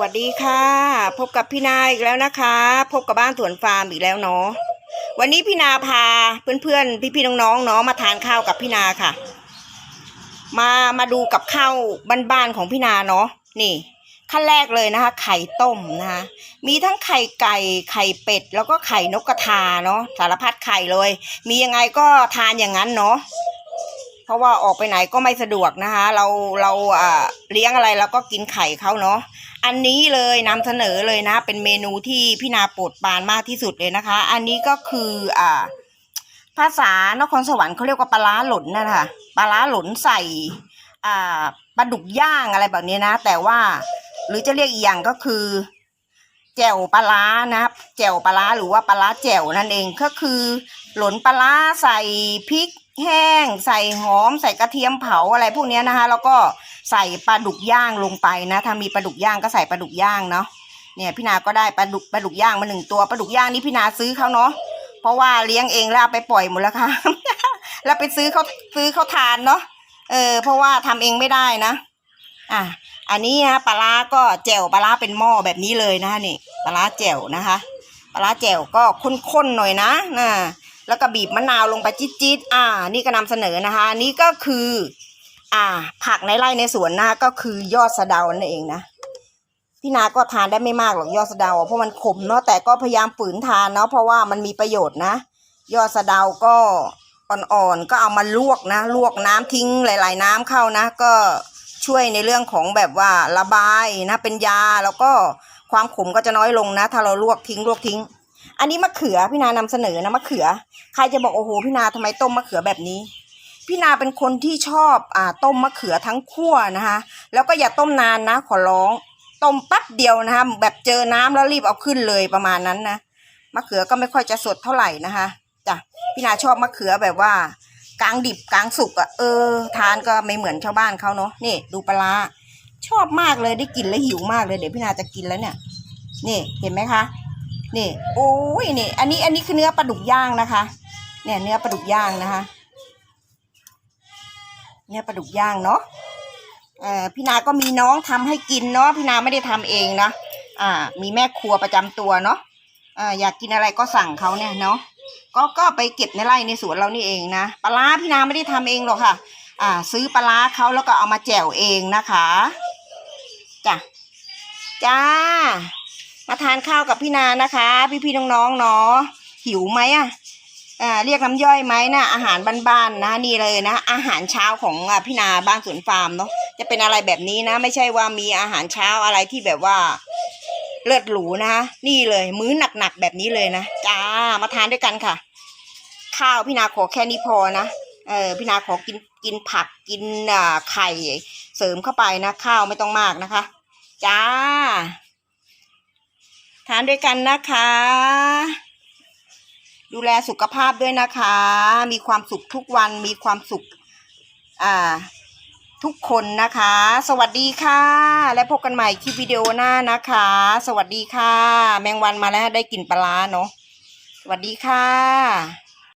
วัสดีค่ะ พบกับพี่นาอีกแล้วนะคะ พบกับบ้านสวนฟาร์มอีกแล้วเนาะวันนี้พี่นาพาเพื่อนๆพี่ๆน้องๆเนาะมาทานข้าวกับพี่นาค่ะ มามาดูกับข้าวบ้านๆของพี่นาเนาะนี่ ขั้นแรกเลยนะคะ ไข่ต้มนะคะมีทั้งไข่ไก่ไข่เป็ด แล้วก็ไข่นกกระทาเนาะสารพัดไข่เลย มียังไงก็ทานอย่างนั้นเนาะเพราะว่าออกไปไหนก็ไม่สะดวกนะคะ เราเราอ่าเลี้ยงอะไรเราก็กินไข่เขาเนาะ อันนี้เลยนำเสนอเลยนะ เป็นเมนูที่พี่นาโปรดปานมากที่สุดเลยนะคะ อันนี้ก็คืออ่า ภาษานครสวรรค์เขาเรียกว่าปลาร้าหล่นนั่นค่ะปลาร้าหล่นใส่ อ่าปลาดุกย่างอะไรแบบนี้นะ แต่ว่าหรือจะเรียกอีกอย่างก็คือแจ่วปลาร้านะครับแจ่วปลาร้าหรือว่าปลาร้าแจ่วนั่นเองก็คือ หลนปลาร้าใส่พริกแห้ง ใส่หอม ใส่กระเทียมเผาอะไรพวกนี้นะคะ แล้วก็ ใส่ปลาดุกย่างลงไปนะถ้ามีปลาดุกย่างก็ใส่ปลาดุกย่างเนาะเนี่ยพี่นาก็ได้ปลาดุกปลาดุกย่างมาหนึ่งตัวปลาดุกย่างนี่พี่นาซื้อเขาเนาะเพราะว่าเลี้ยงเองแล้วเอาไปปล่อยหมดแล้วค่ะแล้วไปซื้อเขาซื้อเขาทานเนาะเออ เพราะว่าทำเองไม่ได้นะ อะอันนี้นะปลาร้าก็แจ่วปลาร้าเป็นหม้อแบบนี้เลยนะคะนี่ปลาร้าแจ่วนะคะปลาร้าแจ่วก็ข้นๆหน่อยนะนะแล้วก็บีบมะนาวลงไปจี๊ดๆอ่า นี่ก็นำเสนอนะคะ นี่ก็คือ อ่า ผักในไร่ในสวนนะก็คือยอดสะเดานั่นเองนะพี่นาก็ทานได้ไม่มากหรอกยอดสะเดาเพราะมันขมเนาะแต่ก็พยายามฝืนทานเนาะเพราะว่ามันมีประโยชน์นะ ยอดสะเดาก็อ่อนๆก็เอามาลวกนะ ลวกน้ำทิ้งหลาย ๆ น้ำเข้านะ ก็ช่วยในเรื่องของแบบว่าระบายนะเป็นยาแล้วก็ความขมก็จะน้อยลงนะ ถ้าเราลวกทิ้งลวกทิ้ง อันนี้มะเขือพี่นานำเสนอนะมะเขือ ใครจะบอกโอ้โหพี่นาทำไมต้มมะเขือแบบนี้ พี่นาเป็นคนที่ชอบอ่าต้มมะเขือทั้งคั่วนะคะ แล้วก็อย่าต้มนานนะ ขอร้องต้มแป๊บเดียวนะคะ แบบเจอน้ำแล้วรีบเอาขึ้นเลยประมาณนั้นนะมะเขือก็ไม่ค่อยจะสดเท่าไหร่นะคะจ้ะพี่นาชอบมะเขือแบบว่ากลางดิบกลางสุกอะ่ะเออ ทานก็ไม่เหมือนชาวบ้านเขาเนาะนี่ ดูปลาชอบมากเลยได้กินแล้วหิวมากเลยเดี๋ยวพี่นาจะกินแล้วเนี่ย นี่เห็นไหมคะนี่โอ้ยนี่ อันนี้อันนี้คือเนื้อปลาดุกย่างนะคะ เนี่ยเนื้อปลาดุกย่างนะคะ เนื้อปลาดุกย่างเนาะเอ่อพี่นาก็มีน้องทำให้กินเนาะพี่นาไม่ได้ทำเองนะอ่า มีแม่ครัวประจำตัวเนาะอ่าอยากกินอะไรก็สั่งเขาเนี่ยเนาะก็ก็ไปเก็บในไร่ในสวนเรานี่เองนะปลาพี่นาไม่ได้ทำเองหรอกค่ะ อ่า ซื้อปลาเขาแล้วก็เอามาแจ่วเองนะคะจ้ะจ้า มาทานข้าวกับพี่นานะคะ พี่ๆน้องๆเนาะหิวไหมอะอ่า เรียกน้ำย่อยไหมนะอาหารบ้านๆนะนี่เลยนะ อาหารเช้าของพี่นาบ้านสวนฟาร์มเนาะจะเป็นอะไรแบบนี้นะ ไม่ใช่ว่ามีอาหารเช้าอะไรที่แบบว่าเลิศหรูนะคะนี่เลย มื้อหนักๆแบบนี้เลยนะจ้ามาทานด้วยกันค่ะ ข้าวพี่นาขอแค่นี้พอนะเออพี่นาขอกินกินผักกินอ่าไข่เสริมเข้าไปนะ ข้าวไม่ต้องมากนะคะ จ้า ทานด้วยกันนะคะ ดูแลสุขภาพด้วยนะคะ มีความสุขทุกวันมีความสุขอ่าทุกคนนะคะ สวัสดีค่ะ และพบกันใหม่คลิปวิดีโอหน้านะคะ สวัสดีค่ะ แมงวันมาแล้วได้กลิ่นปลาร้าเนาะสวัสดีค่ะ